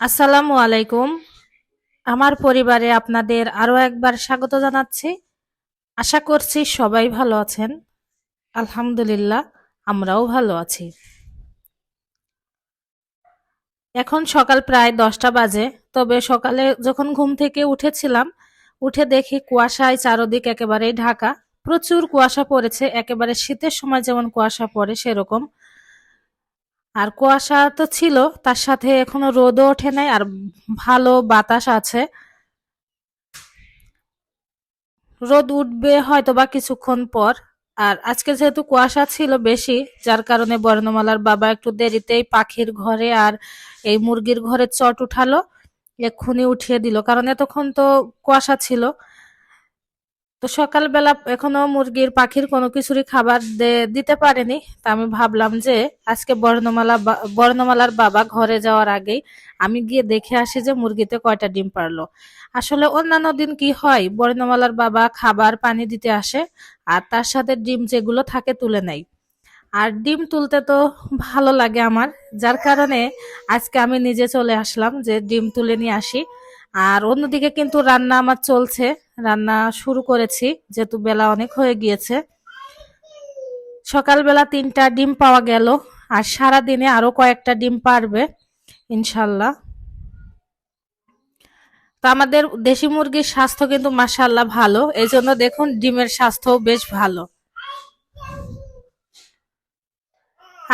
আসসালামু আলাইকুম। আমার পরিবারে আপনাদের আরও একবার স্বাগত জানাচ্ছি। আশা করছি সবাই ভালো আছেন। আলহামদুলিল্লাহ, আমরাও ভালো আছি। এখন সকাল প্রায় দশটা বাজে, তবে সকালে যখন ঘুম থেকে উঠেছিলাম, উঠে দেখি কুয়াশায় চারদিক একেবারেই ঢাকা। প্রচুর কুয়াশা পড়েছে, একেবারে শীতের সময় যেমন কুয়াশা পড়ে সেরকম। আর কুয়াশা তো ছিল, তার সাথে এখনও রোদও ওঠে নাই, আর ভালো বাতাস আছে। রোদ উঠবে হয়তো বা কিছুক্ষণ পর। আর আজকে যেহেতু কুয়াশা ছিল বেশি, যার কারণে বর্ণমালার বাবা একটু দেরিতেই পাখির ঘরে আর এই মুরগির ঘরে চট উঠালো, এক্ষুনি উঠিয়ে দিল। কারণ এতক্ষণ তো কুয়াশা ছিল। তো সকালবেলা এখনও মুরগির পাখির কোনো কিছুরই খাবার দিতে পারেনি। তা আমি ভাবলাম যে আজকে বর্ণমালা বর্ণমালার বাবা ঘরে যাওয়ার আগেই আমি গিয়ে দেখে আসি যে মুরগিতে কয়টা ডিম পারল। আসলে অন্যান্য দিন কি হয়, বর্ণমালার বাবা খাবার পানি দিতে আসে আর তার সাথে ডিম যেগুলো থাকে তুলে নেয়। আর ডিম তুলতে তো ভালো লাগে আমার, যার কারণে আজকে আমি নিজে চলে আসলাম যে ডিম তুলে নিয়ে আসি। আর অন্যদিকে কিন্তু রান্না আমার চলছে। রান্না শুরু করেছি, যেহেতু বেলা অনেক হয়ে গিয়েছে। সকালবেলা তিনটা ডিম পাওয়া গেল, আর সারা দিনে আরও কয়েকটা ডিম পারবে, ইনশাল্লাহ। তো আমাদের দেশি মুরগির স্বাস্থ্য কিন্তু মাসাল্লাহ ভালো এই জন্য দেখুন ডিমের স্বাস্থ্যও বেশ ভালো।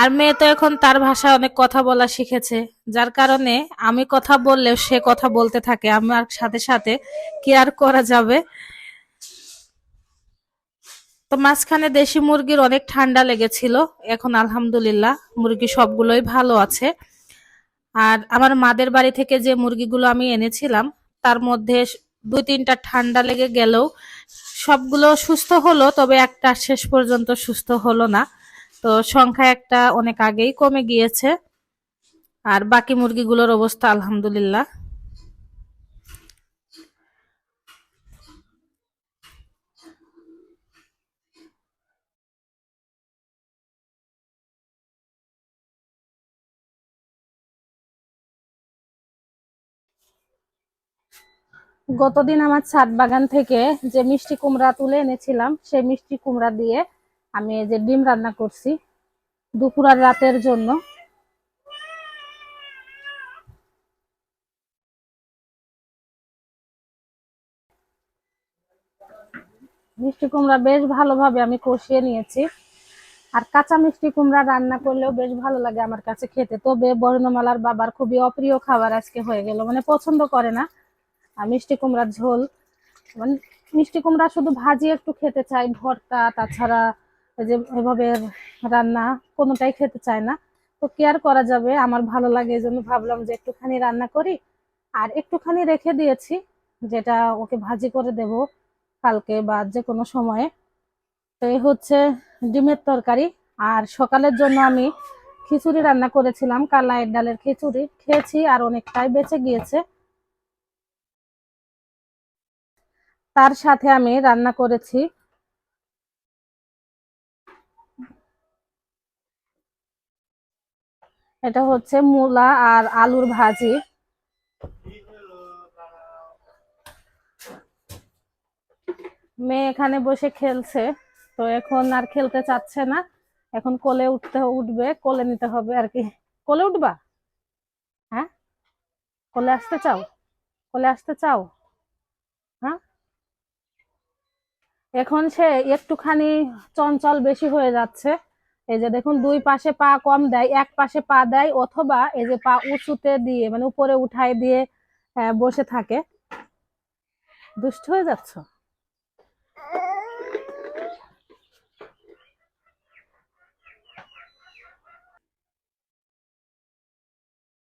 আর মেয়ে তো এখন তার ভাষায় অনেক কথা বলা শিখেছে, যার কারণে আমি কথা বললেও সে কথা বলতে থাকে। আমার সাথে সাথে কি আর করা যাবে? তো মাঝখানে দেশি মুরগির অনেক ঠান্ডা লেগেছিল, এখন আলহামদুলিল্লাহ মুরগি সবগুলোই ভালো আছে। আর আমার মাদের বাড়ি থেকে যে মুরগিগুলো আমি এনেছিলাম, তার মধ্যে দুই তিনটা ঠান্ডা লেগে গেলেও সবগুলো সুস্থ হলো, তবে একটা শেষ পর্যন্ত সুস্থ হলো না। তো সংখ্যা একটা অনেক আগেই কমে গিয়েছে। আর বাকি মুরগিগুলোর অবস্থা আলহামদুলিল্লাহ। গতদিন আমার ছাদ বাগান থেকে যে মিষ্টি কুমড়া তুলে এনেছিলাম, সেই মিষ্টি কুমড়া দিয়ে আমি এই যে ডিম রান্না করছি দুপুর আর রাতের জন্য। মিষ্টি কুমড়া বেশ ভালোভাবে আমি কষিয়ে নিয়েছি। আর কাঁচা মিষ্টি কুমড়া রান্না করলেও বেশ ভালো লাগে আমার কাছে খেতে। তবে বর্ণমালার বাবার খুবই অপ্রিয় খাবার আজকে হয়ে গেল মানে পছন্দ করে না। আর মিষ্টি কুমড়ার ঝোল মানে মিষ্টি কুমড়া শুধু ভাজি একটু খেতে চাই, ভর্তা, তাছাড়া যে এভাবে রান্না কোনোটাই খেতে চায় না। তো কেয়ার করা যাবে, আমার ভালো লাগে এই জন্য ভাবলাম যে একটুখানি রান্না করি। আর একটুখানি রেখে দিয়েছি, যেটা ওকে ভাজি করে দেব কালকে বা যে কোনো সময়ে। তো এই হচ্ছে ডিমের তরকারি। আর সকালের জন্য আমি খিচুড়ি রান্না করেছিলাম কালাইয়ের ডালের খিচুড়ি। খেয়েছি আর অনেকটাই বেঁচে গিয়েছে। তার সাথে আমি রান্না করেছি এটা হচ্ছে মূলা আর আলুর ভাজি। মেয়ে এখানে বসে খেলছে, তো এখন আর খেলতে চাচ্ছে না। এখন কোলে উঠতে উঠবে, কোলে নিতে হবে আর কি। কোলে উঠবা? হ্যাঁ? কোলে আসতে চাও? কোলে আসতে চাও? হ্যাঁ? এখন সে একটুখানি চঞ্চল বেশি হয়ে যাচ্ছে। এই যে দেখুন, দুই পাশে পা কম দেয়, এক পাশে পা দেয় অথবা এই যে পা উঁচুতে দিয়ে মানে উপরে উঠাই দিয়ে বসে থাকে। দুষ্ট হয়ে যাচ্ছ?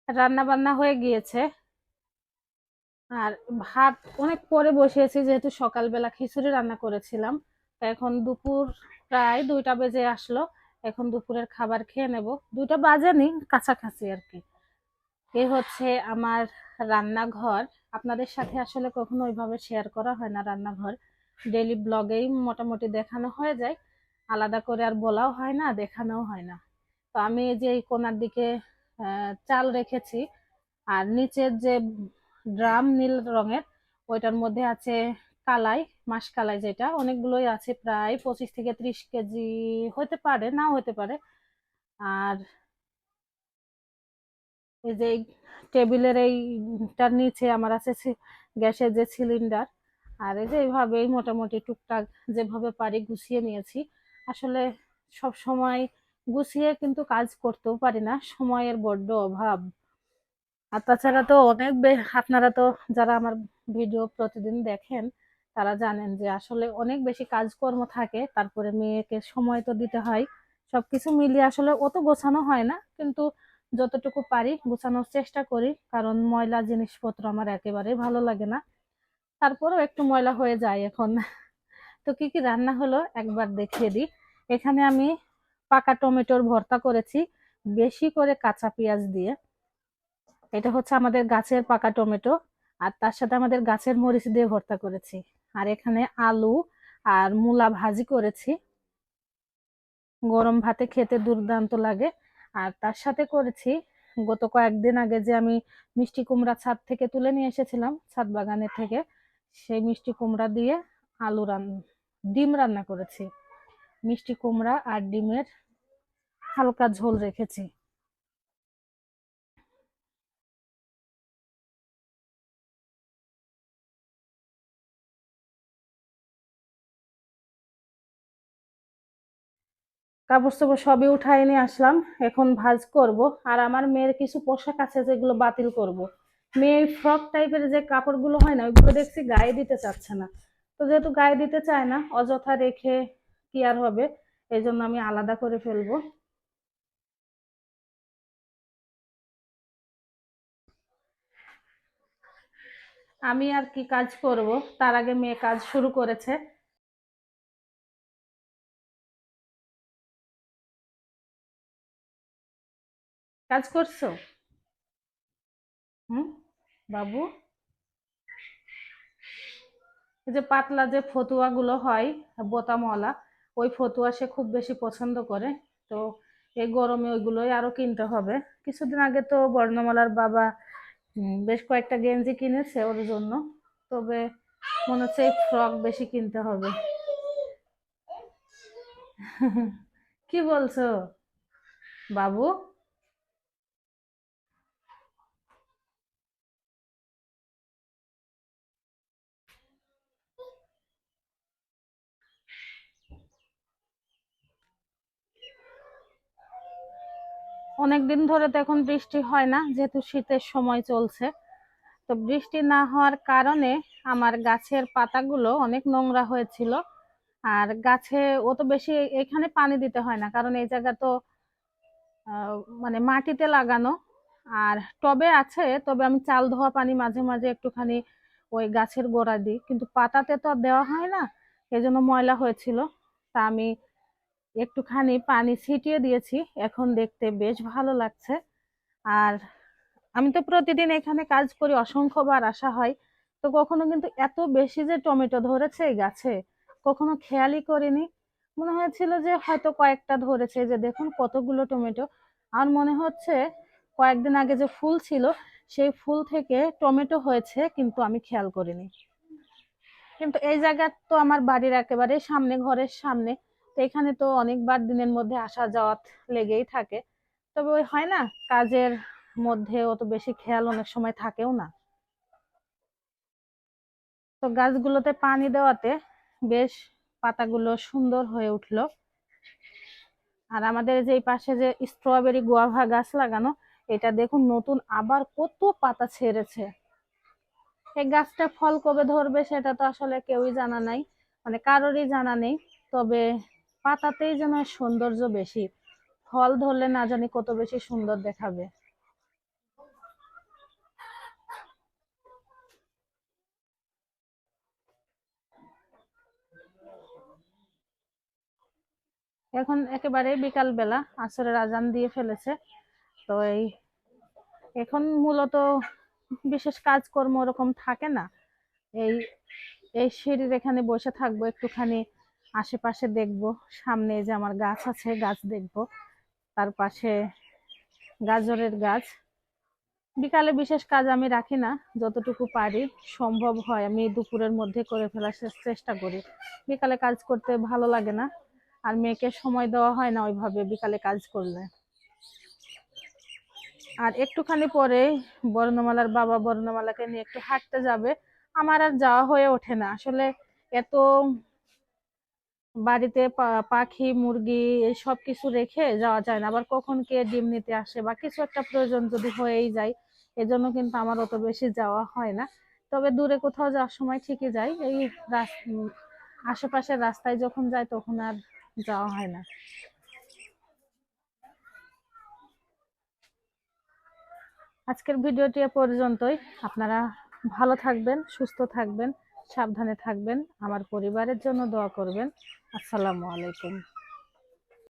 রান্না বান্না হয়ে গিয়েছে। আর ভাত অনেক পরে বসিয়েছি, যেহেতু সকালবেলা খিচুড়ি রান্না করেছিলাম। এখন দুপুর প্রায় দুইটা বেজে আসলো। এখন দুপুরের খাবার খেয়ে নেব। দুটো বাজেনি কাছাকাছি আর কি। এ হচ্ছে আমার রান্নাঘর। আপনাদের সাথে আসলে কখনো ওইভাবে শেয়ার করা হয় না রান্নাঘর। ডেলি ব্লগেই মোটামুটি দেখানো হয়ে যায়। আলাদা করে আর বলাও হয় না, দেখানোও হয় না। তো আমি যে এই কোনার দিকে চাল রেখেছি। আর নিচের যে ড্রাম নীল রঙের, ওইটার মধ্যে আছে কালাই, মাস কালাই যেটা, অনেকগুলোই আছে, প্রায় পঁচিশ থেকে ত্রিশ কেজি হতে পারে না হতে পারে। আর এই যে টেবিলের এইটার নিচে আমার আছে গ্যাসের যে সিলিন্ডার। আর এই যে এইভাবেই মোটামুটি টুকটাক যেভাবে পারি গুছিয়ে নিয়েছি। আসলে সব সময় গুছিয়ে কিন্তু কাজ করতেও পারি না, সময়ের বড্ড অভাব। আর তাছাড়া তো অনেক আপনারা তো যারা আমার ভিডিও প্রতিদিন দেখেন তারা জানেন যে আসলে অনেক বেশি কাজকর্ম থাকে, তারপরে মেয়েকে সময় তো দিতে হয়। সবকিছু মিলিয়ে আসলে অত গোছানো হয় না, কিন্তু যতটুকু পারি গোছানোর চেষ্টা করি, কারণ ময়লা জিনিসপত্র আমার একেবারেই ভালো লাগে না। তারপরেও একটু ময়লা হয়ে যায় এখন। তো কি কি রান্না হলো একবার দেখিয়ে দিই। এখানে আমি পাকা টমেটোর ভর্তা করেছি, বেশি করে কাঁচা পেঁয়াজ দিয়ে। এটা হচ্ছে আমাদের গাছের পাকা টমেটো, আর তার সাথে আমাদের গাছের মরিচ দিয়ে ভর্তা করেছি। আর এখানে আলু আর মূলা ভাজি করেছি। গরম ভাতে খেতে দুর্দান্ত লাগে। আর তার সাথে করেছি, গত কয়েকদিন আগে যে আমি মিষ্টি কুমড়া ছাদ থেকে তুলে নিয়ে এসেছিলাম, ছাদ বাগানের থেকে, সেই মিষ্টি কুমড়া দিয়ে আলু রান্না ডিম রান্না করেছি। মিষ্টি কুমড়া আর ডিমের হালকা ঝোল রেখেছি। কাপড় চোপড় সবই উঠাই নিয়ে আসলাম। এখন ভাজ করব। আর আমার মেয়ের কিছু পোশাক আছে যেগুলো বাতিল করব। মেয়ে ফ্রক টাইপের যে কাপড়গুলো হয় না, ওইগুলো দেখছি গায়ে দিতে চাচ্ছে না। তো যেহেতু গায়ে দিতে চায় না, অযথা রেখে কি আর হবে? এই জন্য আমি আলাদা করে ফেলব। আমি আর কি কাজ করব? তার আগে মেয়ে কাজ শুরু করেছে। কাজ করছ? হুম? বাবু? যে পাতলা যে ফতুয়াগুলো হয়, বোতামওয়ালা, ওই ফতুয়া সে খুব বেশি পছন্দ করে। তো এই গরমে ওইগুলোই আরও কিনতে হবে। কিছুদিন আগে তো বর্ণমালার বাবা বেশ কয়েকটা গেঞ্জি কিনেছে ওর জন্য। তবে মনে হচ্ছে এই ফ্রক বেশি কিনতে হবে। কি বলছো? বাবু? অনেক দিন ধরে তো এখন বৃষ্টি হয় না, যেহেতু শীতের সময় চলছে। তো বৃষ্টি না হওয়ার কারণে আমার গাছের পাতাগুলো অনেক নোংরা হয়েছিল। আর গাছে ও তো বেশি এখানে পানি দিতে হয় না, কারণ এই জায়গা তো মানে মাটিতে লাগানো। আর টবে আছে, তবে আমি চাল ধোয়া পানি মাঝে মাঝে একটুখানি ওই গাছের গোড়া দিই। কিন্তু পাতাতে তো আর দেওয়া হয় না এই জন্য ময়লা হয়েছিল। তা আমি একটুখানি পানি ছিটিয়ে দিয়েছি, এখন দেখতে বেশ ভালো লাগছে। আর আমি তো প্রতিদিন এখানে কাজ করি, অসংখ্যবার আসা হয়। তো কখনো কিন্তু এত বেশি যে টমেটো ধরেছে গাছে, কখনো খেয়ালই করিনি। মনে হয়েছিল যে হয়তো কয়েকটা ধরেছে যে দেখুন কতগুলো টমেটো। আর মনে হচ্ছে কয়েকদিন আগে যে ফুল ছিল, সেই ফুল থেকে টমেটো হয়েছে, কিন্তু আমি খেয়াল করিনি। কিন্তু এই জায়গা তো আমার বাড়ির একেবারে সামনে, ঘরের সামনে। এখানে তো অনেকবার দিনের মধ্যে আসা যাওয়া লেগেই থাকে। তবে ওই হয় না, কাজের মধ্যে অত বেশি খেয়াল অনেক সময় থাকেও না। তো গাছগুলোতে পানি দেওয়াতে বেশ পাতাগুলো সুন্দর হয়ে উঠল। আর আমাদের যে পাশে যে স্ট্রবেরি গুয়াভা গাছ লাগানো, এটা দেখুন নতুন আবার কত পাতা ছেড়েছে। এই গাছটা ফল কবে ধরবে সেটা তো আসলে কেউই জানা নাই মানে কারোরই জানা নেই। তবে পাতাতেই যেন সৌন্দর্য বেশি। ফল ধরলে না জানি কত বেশি সুন্দর দেখাবে। এখন একেবারে বিকাল বেলা আসরের আজান দিয়ে ফেলেছে। তো এই, এখন মূলত বিশেষ কাজকর্ম ওরকম থাকে না। এই এই সিঁড়ির এখানে বসে থাকব একটুখানি। আশেপাশে দেখব, সামনে যে আমার গাছ আছে, গাছ দেখব। তার পাশে গাজরের গাছ। বিকালে বিশেষ কাজ আমি রাখি না, যতটুকু পারি, সম্ভব হয় আমি দুপুরের মধ্যে করে ফেলার চেষ্টা করি। বিকালে কাজ করতে ভালো লাগে না, আর মেয়েকে সময় দেওয়া হয় না ওইভাবে বিকালে কাজ করলে। আর একটুখানি পরে বর্ণমালার বাবা বর্ণমালাকে নিয়ে একটু হাঁটতে যাবে, আমার আর যাওয়া হয়ে ওঠে না। আসলে এত বাড়িতে পাখি, মুরগি সব কিছু রেখে যাওয়া যায় না। আবার কখন কে ডিম নিতে আসে বা কিছু একটা প্রয়োজন যদি হয়েই যায়, এজন্য কিন্তু আমার অত বেশি যাওয়া হয় না। তবে দূরে কোথাও যাওয়ার সময় ঠিকই যাই। এই আশেপাশের রাস্তায় যখন যাই তখন আর যাওয়া হয় না। আজকের ভিডিওটি পর্যন্তই। আপনারা ভালো থাকবেন, সুস্থ থাকবেন। সাবধানে থাকবেন। আমার পরিবারের জন্য দোয়া করবেন। আসসালামু আলাইকুম।